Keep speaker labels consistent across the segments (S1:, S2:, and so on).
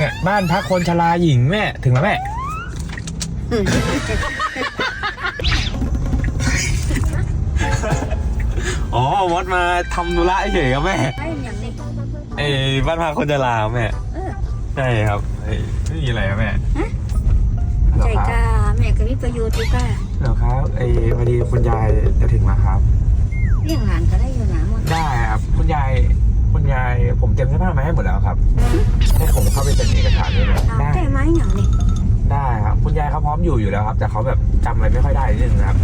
S1: เนี่ยบ้านพักคนชราหญิงแม่ถึงแล้วแม่ อ๋อมดมาทำธุระเฉยครับแม่
S2: ไอ้อย่างนี้
S1: เอ้ยบ้านพักคนชราครับแม่
S2: เออ
S1: ใช่ครับเอ้ยไม่มีอะไรครับแม่
S2: ฮะ
S1: เหรอ
S2: ใจ
S1: ครับ
S2: กาแม่ก็มีประโยชน์ดีกว่า
S1: เหรอครับเอ้ยพอดีคุณยายจะถึง ให้หมดแล้วครับให้ผมเข้าไปเซ็นเอกสารด้วยไหม
S2: ถาม
S1: ได้
S2: ได้ไหมอย่างนี้
S1: ได้ครับ คุณยายเขาพร้อมอยู่อยู่แล้วครับ แต่เขาแบบจำอะไรไม่ค่อยได้นิดนึงนะครับ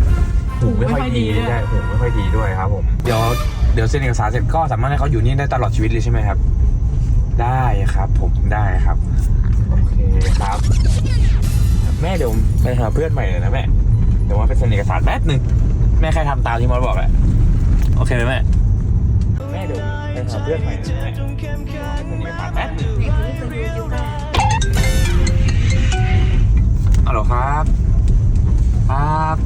S1: หูไม่ค่อยดีใช่หูไม่ค่อยดีด้วยครับผมเดี๋ยวเดี๋ยวเซ็นเอกสารเสร็จก็สามารถให้เขาอยู่นี่ได้ตลอดชีวิตเลยใช่ไหมครับ ได้ครับผมได้ครับโอเคครับ แม่เดี๋ยวไปหาเพื่อนใหม่เลยนะแม่เดี๋ยวว่าไปเซ็นเอกสารแป๊บหนึ่งแม่แค่ทำตามที่มอสบอกแหละโอเคไหมแม่แม่เดี๋ยวไปหาเพื่อนใหม่เลยนะแม่เดี๋ยวว่าไปเซ็นเอกสารแป๊บหนึ่ง
S2: แม่ก็มีประโยชน์ดีกว่า
S1: อ๋อเหรอครับ ครับ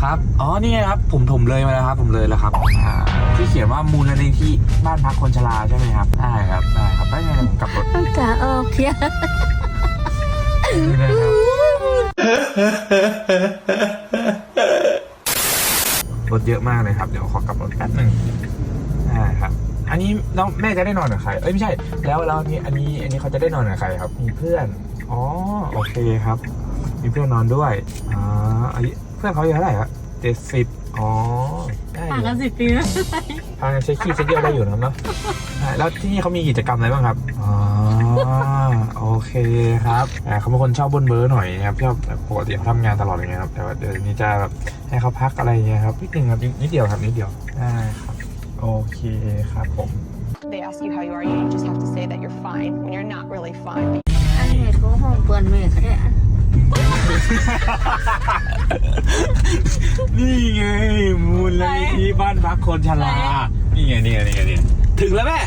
S1: ครับ อ๋อ นี่ไงครับ ผมผมเลยมาแล้วครับ ผมเลยแล้วครับอ่าที่เขียนว่ามูลนิธิบ้านพักคนชราใช่ไหมครับ ได้ครับ ได้ครับ ได้ไงผมกลับรถ
S2: น้ำตาออกเทีย
S1: นี่นะครับรถเยอะมากเลยครับ เดี๋ยวขอกลับรถแป๊บหนึ่งได้ครับอั นนี้แล้วแม่จะได้นอนกับใครเอ้ยไม่ใช่ แล้วแล้วนี่อันนี้อันนี้เขาจะได้นอนกับใครครับ มีเพื่อนอ๋อโอเคครับ มีเพื่อนนอนด้วยอ่าอายุเพื่อนเขาอายู่เท่าไหร่ครับเจ็ดสิบอ๋อได้อ
S3: ห่าง
S1: ยู่
S3: กันสิบปีนะ
S1: ทางเช็คขี้เช็คเยี่ยวได้อยู่นะครับเนาะใช่แล้วที่นี่เขามีกิจกรรมอะไรบ้างครับอ๋อโอเคครับอ่าเขาเป็นคนชอบบนเบอร์หน่อยนะครับชอบแบบปกติเขาทำงานตลอดอย่างเงี้ยครับแต่ว่าเดี๋ยวนี้จะแบบให้เขาพักอะไรอย่างเงี้ยครับนิดนึงครับนิดเดียวครับนิดเดียวได้ครับ โอเคครับผม
S4: They ask you how you are, you just have to say that you're fine when you're not really fine.
S2: อันนี้เขาห้องเปื่อนแม่ก็ได้อัน
S1: นี่ไงมูลนิธิบ้านพักคนชรานี่ไงนี่ไงนี่ไงนี่ไงถึงแล้วแม่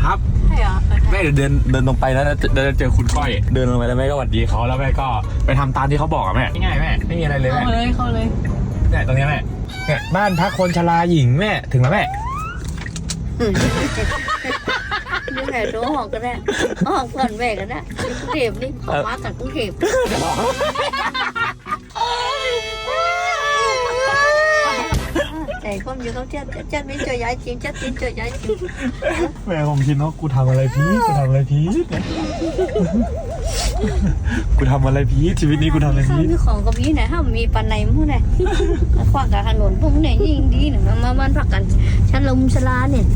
S1: ครับ
S3: ใช่เหรอ
S1: แม่เดี๋ยวเดินเดินตรงไปแล้วเดินเจอคุณก้อย เดินลงไปแล้วแม่ก็หวัดดีเขาแล้วแม่ก็ไปทำตามที่เขาบอกอะแม่ง่ายๆแม่ไม่มีอะไรเลย
S3: เข้า
S1: แม่
S3: เลยเข้าเลย
S1: เนี่ยตรงเนี้ยแม่เนี่ยบ้านพักคนชราหญิงแม่ถึงแล้วแม่
S2: นี่แม่ดูห้องก็ได้ห้องเพื่อนแม่ก็ได้กรุงเทพนี่เขามาจากกรุงเทพใจความอยู่เขาเจ้าเจ้าไม่เจอย้ายจริงเจ้าจริงเจอย้ายจริง
S1: แม่ผมคิดว่ากูทำอะไรพีกูทำอะไรพี กูทำอะไรพีชีวิตนี้กูทำอะไร
S2: ข้าว
S1: พี
S2: มีของก็มีไหนห้ามมีปันไหนมู่ไหนขวางกับถนนพวกเนี่ยยิ่งดีหนึ่งมามันพักกันชั้นลมชลาเนี่ย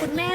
S2: คุณแม่